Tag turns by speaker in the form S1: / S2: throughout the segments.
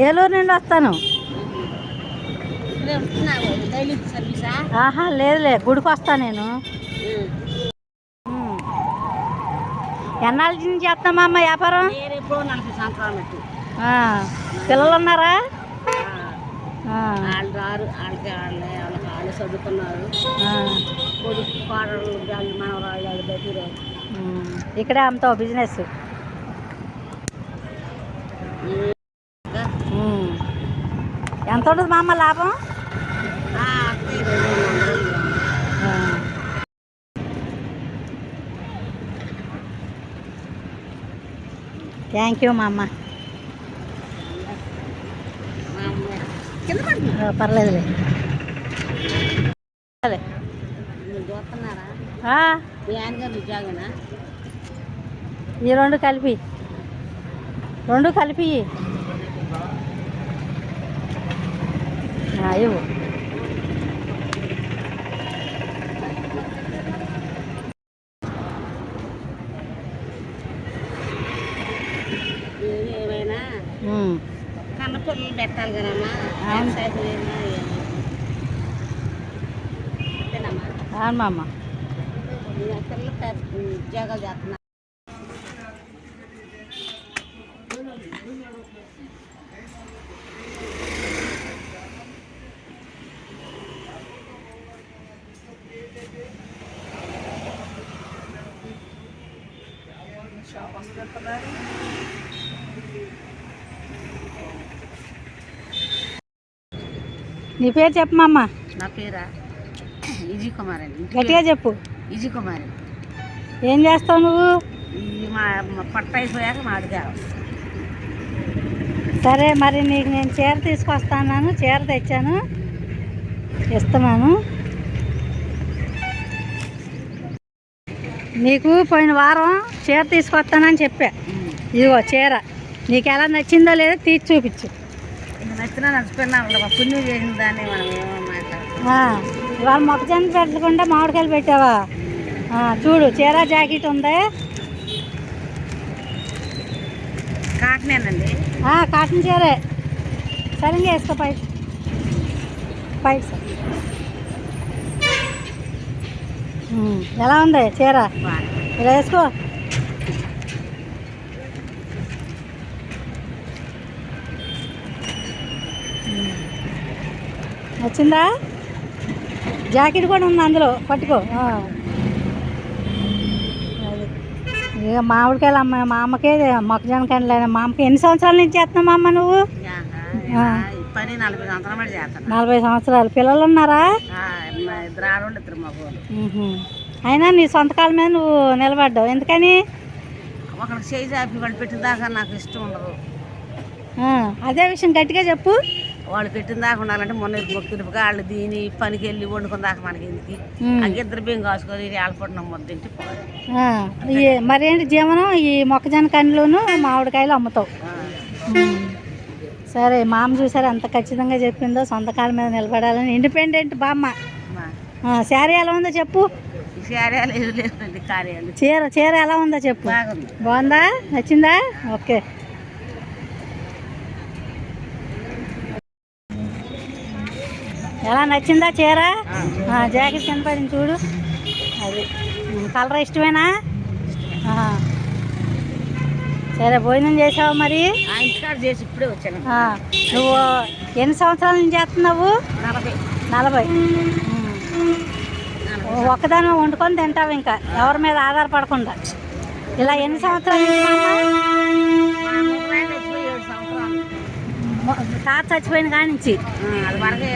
S1: ఏలూరు నుండి వస్తాను. ఆహా లేదులే గుడికి వస్తాను నేను. ఎన్నాళ్ళ నుంచి చేస్తామా అమ్మ వ్యాపారం? పిల్లలు ఉన్నారా?
S2: వాళ్ళు రారు వాళ్ళకి వాళ్ళే వాళ్ళకి వాళ్ళు చదువుతున్నారు
S1: ఆ,
S2: కొడుకు పాడలు వాళ్ళు మనవరాళ్ళు వాళ్ళు బయట
S1: ఉమ్. ఇక్కడే అమ్ముతావు బిజినెస్. ఎంత ఉంటుంది మా అమ్మ లాభం. థ్యాంక్ యూ మా అమ్మ పర్లేదులే. ఈ రెండు కలిపి. రెండు కలిపి.
S2: అంతేనమ్మా
S1: అవును. మా అమ్మ
S2: మీ పిల్లలు ఉద్యోగాలు చేస్తున్నారు.
S1: నీ పేరు చెప్పు మా అమ్మ
S2: నా పేరా? విజయ్ కుమార్ అండి.
S1: గట్టిగా చెప్పు.
S2: విజయ్ కుమార్
S1: ఏం చేస్తావు నువ్వు?
S2: మా పట్ట అయిపోయాక మాది కావాలి.
S1: సరే మరి నీకు నేను చీర తీసుకొస్తాను చీర తెచ్చాను. ఇస్తున్నాను. నీకు పోయిన వారం చీర తీసుకొస్తానని చెప్పా. ఇదిగో చీర. నీకు ఎలా నచ్చిందో లేదో తీసి చూపించు.
S2: నచ్చినా నచ్చిపోయినా పుణ్యం చేసిన దాన్ని మనం
S1: ఇవాళ మొక్కజొన్న పెట్టకుండా మామిడికాయలు పెట్టావా? చూడు చీర జాకెట్ ఉంది.
S2: కాకినేనండి
S1: ఆ, కాటన్ చీరే. సరిగ్గా వేసుకో పై పై ఉమ్, ఎలా ఉంది చీర? ఇలా వేసుకో. నచ్చిందా? జాకెట్ కూడా ఉంది అందులో పట్టుకో. ఇక మామిడికాయలు అమ్మ మా అమ్మకే మొక్కజొన్న కాయలు మా అమ్మకి ఎన్ని సంవత్సరాల నుంచి చేస్తున్నావు అమ్మ నువ్వు?
S2: పని నలభై సంవత్సరాల బట్టి చేస్తాను
S1: నలభై సంవత్సరాలు. పిల్లలు ఉన్నారా?
S2: ఇద్దరు ఆడవాళ్ళు ఇద్దరు మగవాళ్ళు.
S1: అయినా నీ సొంత కాళ్ళ మీద నువ్వు నిలబడ్డావు. ఎందుకని?
S2: ఒకరికి చేయి చాపి వాళ్ళు పెట్టిన దాకా నాకు ఇష్టం ఉండదు.
S1: అదే విషయం గట్టిగా చెప్పు.
S2: వాళ్ళు పెట్టిన దాకా ఉండాలంటే మొన్న మొక్కినపుగా వాళ్ళు దీని పనికి వెళ్ళి వండుకున్న దాకా మనకి ఎందుకు. ఇద్దరు బియ్యం కాసుకొని ఆడపడిన ముద్ద.
S1: ఆ, ఈ మరేంటి జీవనం? ఈ మొక్కజొన్న కండ్లును మామిడికాయలు అమ్ముతావు. సరే మామ చూసారు ఎంత ఖచ్చితంగా చెప్పిందో సొంత కాళ్ళ మీద నిలబడాలని. ఇండిపెండెంట్ బామ్మ. శారీ ఎలా ఉందో చెప్పు. చీర చీర ఎలా ఉందో చెప్పు.
S2: బాగుంది.
S1: నచ్చిందా? ఓకే. ఎలా నచ్చిందా చీర? జాకెట్ కింద పడింది చూడు. అది. కలర్ ఇష్టమేనా. సరే భోజనం చేసావు మరి?
S2: చేసి ఇప్పుడే వచ్చాను.
S1: నువ్వు ఎన్ని సంవత్సరాల నుంచి చేస్తున్నావు?
S2: నలభై.
S1: ఒక్కదాని వండుకొని తింటావు ఇంకా. ఎవరి మీద ఆధారపడకుండా. ఇలా ఎన్ని సంవత్సరాల తాత చచ్చిపోయిన కాడి నుంచి
S2: ఆ, అది వరకే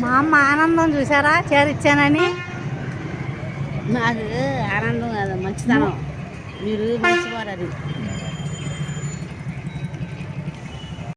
S1: మా అమ్మ ఆనందం చూసారా? చీర ఇచ్చానని
S2: నాకు ఆనందం అది మంచితనం మీరు మంచివారు అది